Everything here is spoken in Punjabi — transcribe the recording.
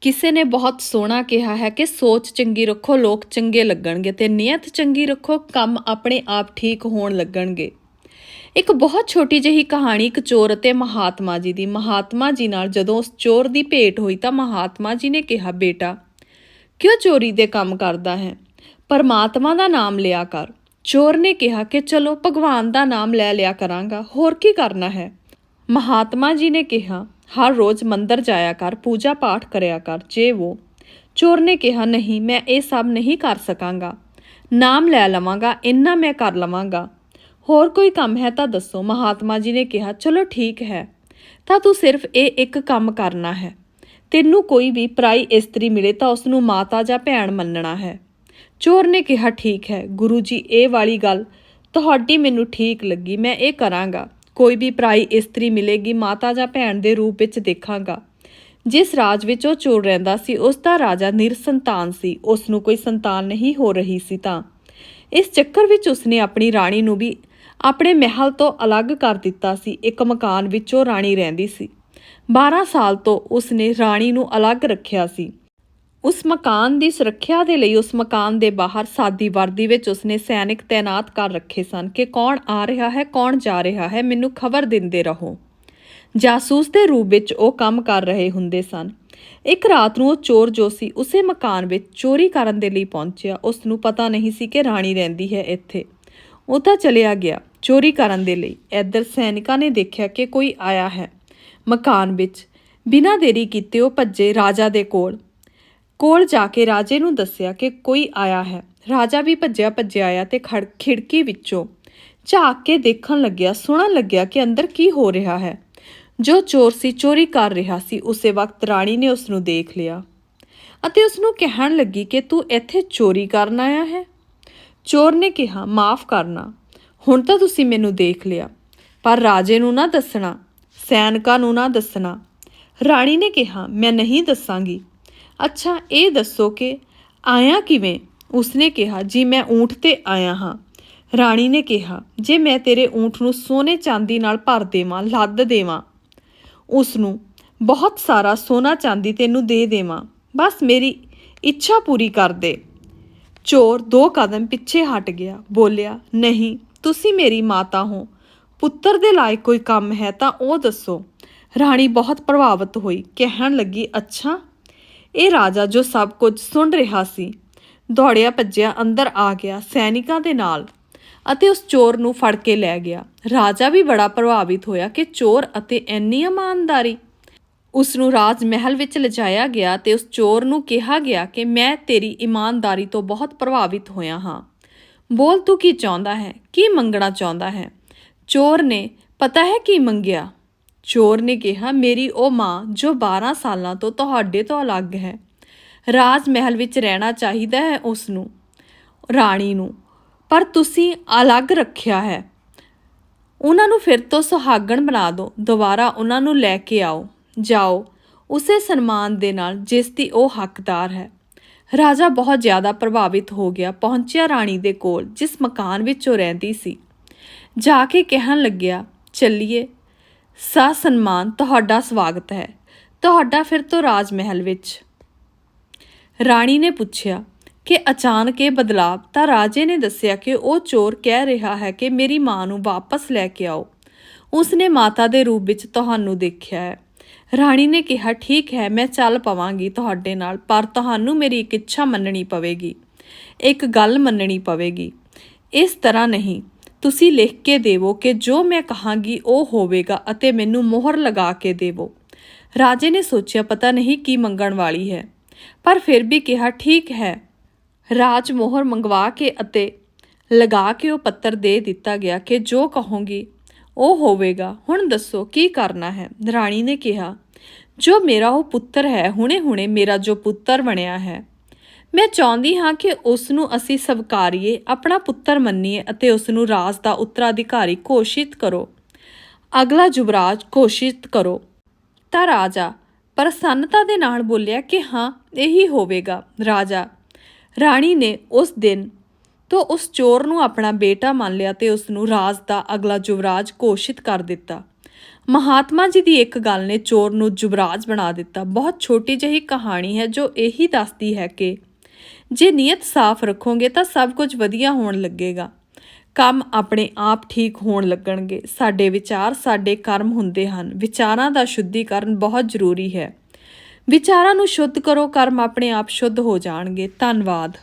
ਕਿਸੇ ਨੇ ਬਹੁਤ ਸੋਹਣਾ ਕਿਹਾ ਹੈ ਕਿ ਸੋਚ ਚੰਗੀ ਰੱਖੋ, ਲੋਕ ਚੰਗੇ ਲੱਗਣਗੇ ਤੇ ਨੀਅਤ ਚੰਗੀ ਰੱਖੋ, ਕੰਮ ਆਪਣੇ ਆਪ ਠੀਕ ਹੋਣ ਲੱਗਣਗੇ। ਇੱਕ ਬਹੁਤ ਛੋਟੀ ਜਿਹੀ ਕਹਾਣੀ, ਇੱਕ ਚੋਰ ਅਤੇ ਮਹਾਤਮਾ ਜੀ ਦੀ। ਮਹਾਤਮਾ ਜੀ ਨਾਲ ਜਦੋਂ ਉਸ ਚੋਰ ਦੀ ਭੇਟ ਹੋਈ ਤਾਂ ਮਹਾਤਮਾ ਜੀ ਨੇ ਕਿਹਾ, ਬੇਟਾ, ਕਿਉਂ ਚੋਰੀ ਦੇ ਕੰਮ ਕਰਦਾ ਹੈ? ਪਰਮਾਤਮਾ ਦਾ ਨਾਮ ਲਿਆ ਕਰ। ਚੋਰ ਨੇ ਕਿਹਾ ਕਿ, ਚਲੋ, ਭਗਵਾਨ ਦਾ ਨਾਮ ਲੈ ਲਿਆ ਕਰਾਂਗਾ, ਹੋਰ ਕੀ ਕਰਨਾ ਹੈ? ਮਹਾਤਮਾ ਜੀ ਨੇ ਕਿਹਾ ਹਰ ਰੋਜ਼ ਮੰਦਰ ਜਾਇਆ ਕਰ, ਪੂਜਾ ਪਾਠ ਕਰਿਆ ਕਰ, ਜੇ ਉਹ ਚੋਰ ਨੇ ਕਿਹਾ, ਨਹੀਂ, ਮੈਂ ਇਹ ਸਭ ਨਹੀਂ ਕਰ ਸਕਾਂਗਾ। ਨਾਮ ਲੈ ਲਵਾਂਗਾ, ਇੰਨਾ ਮੈਂ ਕਰ ਲਵਾਂਗਾ। ਹੋਰ ਕੋਈ ਕੰਮ ਹੈ ਤਾਂ ਦੱਸੋ। ਮਹਾਤਮਾ ਜੀ ਨੇ ਕਿਹਾ, ਚਲੋ ਠੀਕ ਹੈ। ਤਾਂ ਤੂੰ ਸਿਰਫ ਇਹ ਇੱਕ ਕੰਮ ਕਰਨਾ ਹੈ। ਤੈਨੂੰ ਕੋਈ ਵੀ ਪਰਾਈ ਇਸਤਰੀ ਮਿਲੇ ਤਾਂ ਉਸ ਨੂੰ ਮਾਤਾ ਜਾਂ ਭੈਣ ਮੰਨਣਾ ਹੈ। ਚੋਰ ਨੇ ਕਿਹਾ, ਠੀਕ ਹੈ, ਗੁਰੂ ਜੀ, ਇਹ ਵਾਲੀ ਗੱਲ ਤੁਹਾਡੀ ਮੈਨੂੰ ਠੀਕ ਲੱਗੀ, ਮੈਂ ਇਹ ਕਰਾਂਗਾ। ਕੋਈ ਵੀ ਪਰਾਈ ਇਸਤਰੀ ਮਿਲੇਗੀ, ਮਾਤਾ ਜਾਂ ਭੈਣ ਦੇ ਰੂਪ ਵਿੱਚ ਦੇਖਾਂਗਾ। ਜਿਸ ਰਾਜ ਵਿੱਚ ਉਹ ਚੋਰ ਰਹਿੰਦਾ ਸੀ, ਉਸ ਦਾ ਰਾਜਾ ਨਿਰਸੰਤਾਨ ਸੀ। ਉਸ ਨੂੰ ਕੋਈ ਸੰਤਾਨ ਨਹੀਂ ਹੋ ਰਹੀ ਸੀ ਤਾਂ। ਇਸ ਚੱਕਰ ਵਿੱਚ ਉਸਨੇ ਆਪਣੀ ਰਾਣੀ ਨੂੰ ਵੀ ਆਪਣੇ ਮਹਿਲ ਤੋਂ ਅਲੱਗ ਕਰ ਦਿੱਤਾ ਸੀ। ਇੱਕ ਮਕਾਨ ਵਿੱਚ ਉਹ ਰਾਣੀ ਰਹਿੰਦੀ ਸੀ। 12 ਸਾਲ ਤੋਂ ਉਸਨੇ ਰਾਣੀ ਨੂੰ ਅਲੱਗ ਰੱਖਿਆ ਸੀ। ਉਸ ਮਕਾਨ ਦੀ ਸੁਰੱਖਿਆ ਦੇ ਲਈ ਉਸ ਮਕਾਨ ਦੇ ਬਾਹਰ ਸਾਦੀ ਵਰਦੀ ਵਿੱਚ ਉਸਨੇ ਸੈਨਿਕ ਤਾਇਨਾਤ ਕਰ ਰੱਖੇ ਸਨ ਕਿ ਕੌਣ ਆ ਰਿਹਾ ਹੈ, ਕੌਣ ਜਾ ਰਿਹਾ ਹੈ, ਮੈਨੂੰ ਖਬਰ ਦਿੰਦੇ ਰਹੋ। ਜਾਸੂਸ ਦੇ ਰੂਪ ਵਿੱਚ ਉਹ ਕੰਮ ਕਰ ਰਹੇ ਹੁੰਦੇ ਸਨ। ਇੱਕ ਰਾਤ ਨੂੰ ਉਹ ਚੋਰ ਜੋ ਸੀ ਉਸੇ ਮਕਾਨ ਵਿੱਚ ਚੋਰੀ ਕਰਨ ਦੇ ਲਈ ਪਹੁੰਚਿਆ। ਉਸ ਨੂੰ ਪਤਾ ਨਹੀਂ ਸੀ ਕਿ ਰਾਣੀ ਰਹਿੰਦੀ ਹੈ ਇੱਥੇ। ਉਹ ਤਾਂ ਚਲਿਆ ਗਿਆ ਚੋਰੀ ਕਰਨ ਦੇ ਲਈ। ਇੱਧਰ ਸੈਨਿਕਾਂ ਨੇ ਦੇਖਿਆ ਕਿ ਕੋਈ ਆਇਆ ਹੈ ਮਕਾਨ ਵਿੱਚ। ਬਿਨਾਂ ਦੇਰੀ ਕੀਤੇ ਉਹ ਭੱਜੇ ਰਾਜਾ ਦੇ ਕੋਲ। ਕੋਲ ਜਾ ਕੇ ਰਾਜੇ ਨੂੰ ਦੱਸਿਆ ਕਿ ਕੋਈ ਆਇਆ ਹੈ। ਰਾਜਾ ਵੀ ਭੱਜਿਆ ਭੱਜਿਆ ਆਇਆ ਤੇ ਖੜ, ਖਿੜਕੀ ਵਿੱਚੋਂ ਝਾਕ ਕੇ ਦੇਖਣ ਲੱਗਿਆ, ਸੁਣਨ ਲੱਗਿਆ ਕਿ ਅੰਦਰ ਕੀ ਹੋ ਰਿਹਾ ਹੈ। ਜੋ ਚੋਰ ਸੀ, ਚੋਰੀ ਕਰ ਰਿਹਾ ਸੀ, ਉਸੇ ਵਕਤ ਰਾਣੀ ਨੇ ਉਸ ਨੂੰ ਦੇਖ ਲਿਆ ਅਤੇ ਉਸ ਨੂੰ ਕਹਿਣ ਲੱਗੀ ਕਿ ਤੂੰ ਇੱਥੇ ਚੋਰੀ ਕਰਨ ਆਇਆ ਹੈ। ਚੋਰ ਨੇ ਕਿਹਾ, ਮਾਫ ਕਰਨਾ, ਹੁਣ ਤਾਂ ਤੁਸੀਂ ਮੈਨੂੰ ਦੇਖ ਲਿਆ, ਪਰ ਰਾਜੇ ਨੂੰ ਨਾ ਦੱਸਣਾ, ਸੈਨਿਕਾਂ ਨੂੰ ਨਾ ਦੱਸਣਾ। ਰਾਣੀ ਨੇ ਕਿਹਾ, ਮੈਂ ਨਹੀਂ ਦੱਸਾਂਗੀ ਅੱਛਾ, ਇਹ ਦੱਸੋ ਕਿ ਆਇਆ ਕਿਵੇਂ? ਉਸਨੇ ਕਿਹਾ, ਜੀ, ਮੈਂ ਊਂਠ ਤੇ ਆਇਆ ਹਾਂ। ਰਾਣੀ ਨੇ ਕਿਹਾ, ਜੇ ਮੈਂ ਤੇਰੇ ਊਂਠ ਨੂੰ ਸੋਨੇ ਚਾਂਦੀ ਨਾਲ ਭਰ ਦੇਵਾਂ, ਲੱਦ ਦੇਵਾਂ ਉਸ ਨੂੰ ਬਹੁਤ ਸਾਰਾ ਸੋਨਾ ਚਾਂਦੀ ਤੈਨੂੰ ਦੇ ਦੇਵਾਂ, ਬਸ ਮੇਰੀ ਇੱਛਾ ਪੂਰੀ ਕਰ ਦੇ। ਚੋਰ ਦੋ ਕਦਮ ਪਿੱਛੇ ਹਟ ਗਿਆ, ਬੋਲਿਆ, ਨਹੀਂ, ਤੁਸੀਂ ਮੇਰੀ ਮਾਤਾ ਹੋ, ਪੁੱਤਰ ਦੇ ਲਾਇਕ ਕੋਈ ਕੰਮ ਹੈ ਤਾਂ ਉਹ ਦੱਸੋ। ਰਾਣੀ ਬਹੁਤ ਪ੍ਰਭਾਵਿਤ ਹੋਈ, ਕਹਿਣ ਲੱਗੀ, ਅੱਛਾ ਇਹ ਰਾਜਾ ਜੋ ਸਭ ਕੁਝ ਸੁਣ ਰਿਹਾ ਸੀ, ਦੌੜਿਆ ਭੱਜਿਆ ਅੰਦਰ ਆ ਗਿਆ ਸੈਨਿਕਾਂ ਦੇ ਨਾਲ ਅਤੇ ਉਸ ਚੋਰ ਨੂੰ ਫੜ ਕੇ ਲੈ ਗਿਆ। ਰਾਜਾ ਵੀ ਬੜਾ ਪ੍ਰਭਾਵਿਤ ਹੋਇਆ ਕਿ ਚੋਰ ਅਤੇ ਇੰਨੀ ਇਮਾਨਦਾਰੀ। ਉਸ ਨੂੰ ਰਾਜ ਮਹਿਲ ਵਿੱਚ ਲਿਜਾਇਆ ਗਿਆ ਤੇ ਉਸ ਚੋਰ ਨੂੰ ਕਿਹਾ ਗਿਆ ਕਿ ਮੈਂ ਤੇਰੀ ਇਮਾਨਦਾਰੀ ਤੋਂ ਬਹੁਤ ਪ੍ਰਭਾਵਿਤ ਹੋਇਆ ਹਾਂ। ਬੋਲ ਤੂੰ ਕੀ ਚਾਹੁੰਦਾ ਹੈ? ਕੀ ਮੰਗਣਾ ਚਾਹੁੰਦਾ ਹੈ? ਚੋਰ ਨੇ, ਪਤਾ ਹੈ ਕੀ ਮੰਗਿਆ? ਚੋਰ ਨੇ ਕਿਹਾ, ਮੇਰੀ ਉਹ ਮਾਂ ਜੋ 12 ਸਾਲਾਂ ਤੋਂ ਤੁਹਾਡੇ ਤੋਂ ਅਲੱਗ ਹੈ। ਰਾਜ ਮਹਿਲ ਵਿੱਚ ਰਹਿਣਾ ਚਾਹੀਦਾ ਹੈ ਉਸ ਨੂੰ ਰਾਣੀ ਨੂੰ। ਪਰ ਤੁਸੀਂ ਅਲੱਗ ਰੱਖਿਆ ਹੈ। ਉਹਨਾਂ ਨੂੰ ਫਿਰ ਤੋਂ ਸੁਹਾਗਣ ਬਣਾ ਦਿਓ। ਦੁਬਾਰਾ ਉਹਨਾਂ ਨੂੰ ਲੈ ਕੇ ਆਓ। ਜਾਓ। ਉਸੇ ਸਨਮਾਨ ਦੇ ਨਾਲ ਜਿਸ ਦੀ ਉਹ ਹੱਕਦਾਰ ਹੈ। ਰਾਜਾ ਬਹੁਤ ਜ਼ਿਆਦਾ ਪ੍ਰਭਾਵਿਤ ਹੋ ਗਿਆ। ਪਹੁੰਚਿਆ ਰਾਣੀ ਦੇ ਕੋਲ, ਜਿਸ ਮਕਾਨ ਵਿੱਚ ਉਹ ਰਹਿੰਦੀ ਸੀ। ਜਾ ਕੇ ਕਹਿਣ ਲੱਗਿਆ, ਚੱਲੀਏ। ਸਾ ਸਨਮਾਨ ਤੁਹਾਡਾ ਸਵਾਗਤ ਹੈ। ਤੁਹਾਡਾ ਫਿਰ ਤੋਂ ਰਾਜ ਮਹਿਲ ਵਿੱਚ। ਰਾਣੀ ਨੇ ਪੁੱਛਿਆ ਕਿ ਅਚਾਨਕ ਇਹ ਬਦਲਾਅ ਤਾਂ ਰਾਜੇ ਨੇ ਦੱਸਿਆ ਕਿ ਉਹ ਚੋਰ ਕਹਿ ਰਿਹਾ ਹੈ ਕਿ ਮੇਰੀ ਮਾਂ ਨੂੰ ਵਾਪਸ ਲੈ ਕੇ ਆਓ। ਉਸਨੇ ਮਾਤਾ ਦੇ ਰੂਪ ਵਿੱਚ ਤੁਹਾਨੂੰ ਦੇਖਿਆ ਹੈ। ਰਾਣੀ ਨੇ ਕਿਹਾ, ਠੀਕ ਹੈ, ਮੈਂ ਚੱਲ ਪਵਾਂਗੀ ਤੁਹਾਡੇ ਨਾਲ, ਪਰ ਤੁਹਾਨੂੰ ਮੇਰੀ ਇੱਕ ਇੱਛਾ ਮੰਨਣੀ ਪਵੇਗੀ। ਇੱਕ ਗੱਲ ਮੰਨਣੀ ਪਵੇਗੀ। ਇਸ ਤਰ੍ਹਾਂ ਨਹੀਂ। ਤੁਸੀਂ ਲਿਖ ਕੇ ਦੇਵੋ ਕਿ ਜੋ ਮੈਂ ਕਹਾਂਗੀ ਉਹ ਹੋਵੇਗਾ ਅਤੇ ਮੈਨੂੰ ਮੋਹਰ ਲਗਾ ਕੇ ਦੇਵੋ। ਰਾਜੇ ਨੇ ਸੋਚਿਆ, ਪਤਾ ਨਹੀਂ ਕੀ ਮੰਗਣ ਵਾਲੀ ਹੈ। ਪਰ ਫਿਰ ਵੀ ਕਿਹਾ, ਠੀਕ ਹੈ। ਰਾਜ ਮੋਹਰ ਮੰਗਵਾ ਕੇ ਅਤੇ ਲਗਾ ਕੇ ਉਹ ਪੱਤਰ ਦੇ ਦਿੱਤਾ ਗਿਆ ਕਿ ਜੋ ਕਹੋਗੀ ਉਹ ਹੋਵੇਗਾ। ਹੁਣ ਦੱਸੋ, ਕੀ ਕਰਨਾ ਹੈ? ਰਾਣੀ ਨੇ ਕਿਹਾ, ਜੋ ਮੇਰਾ ਉਹ ਪੁੱਤਰ ਹੈ, ਹੁਣੇ-ਹੁਣੇ ਮੇਰਾ ਜੋ ਪੁੱਤਰ ਬਣਿਆ ਹੈ ਮੈਂ ਚਾਹੁੰਦੀ ਹਾਂ ਕਿ ਉਸ ਨੂੰ ਅਸੀਂ ਸਵਕਾਰੀਏ, ਆਪਣਾ ਪੁੱਤਰ ਮੰਨੀਏ ਅਤੇ ਉਸ ਨੂੰ ਰਾਜ ਦਾ ਉੱਤਰਾਧਿਕਾਰੀ ਘੋਸ਼ਿਤ ਕਰੋ। ਅਗਲਾ ਯੁਵਰਾਜ ਘੋਸ਼ਿਤ ਕਰੋ। ਤਾਂ ਰਾਜਾ ਪ੍ਰਸੰਨਤਾ ਦੇ ਨਾਲ ਬੋਲਿਆ ਕਿ ਹਾਂ, ਇਹੀ ਹੋਵੇਗਾ। ਰਾਜਾ, ਰਾਣੀ ਨੇ ਉਸ ਦਿਨ ਤੋਂ ਉਸ ਚੋਰ ਨੂੰ ਆਪਣਾ ਬੇਟਾ ਮੰਨ ਲਿਆ ਤੇ ਉਸ ਨੂੰ ਰਾਜ ਦਾ ਅਗਲਾ ਯੁਵਰਾਜ ਘੋਸ਼ਿਤ ਕਰ ਦਿੱਤਾ। ਮਹਾਤਮਾ ਜੀ ਦੀ ਇੱਕ ਗੱਲ ਨੇ ਚੋਰ ਨੂੰ ਜੁਬਰਾਜ ਬਣਾ ਦਿੱਤਾ। ਬਹੁਤ ਛੋਟੀ ਜਿਹੀ ਕਹਾਣੀ ਹੈ ਜੋ ਇਹੀ ਦੱਸਦੀ ਹੈ ਕਿ ਜੇ ਨੀਅਤ ਸਾਫ਼ ਰੱਖੋਗੇ ਤਾਂ ਸਭ ਕੁਝ ਵਧੀਆ ਹੋਣ ਲੱਗੇਗਾ। ਕੰਮ ਆਪਣੇ ਆਪ ਠੀਕ ਹੋਣ ਲੱਗਣਗੇ। ਸਾਡੇ ਵਿਚਾਰ ਸਾਡੇ ਕਰਮ ਹੁੰਦੇ ਹਨ। ਵਿਚਾਰਾਂ ਦਾ ਸ਼ੁੱਧੀਕਰਨ ਬਹੁਤ ਜ਼ਰੂਰੀ ਹੈ। ਵਿਚਾਰਾਂ ਨੂੰ ਸ਼ੁੱਧ ਕਰੋ, ਕਰਮ ਆਪਣੇ ਆਪ ਸ਼ੁੱਧ ਹੋ ਜਾਣਗੇ। ਧੰਨਵਾਦ।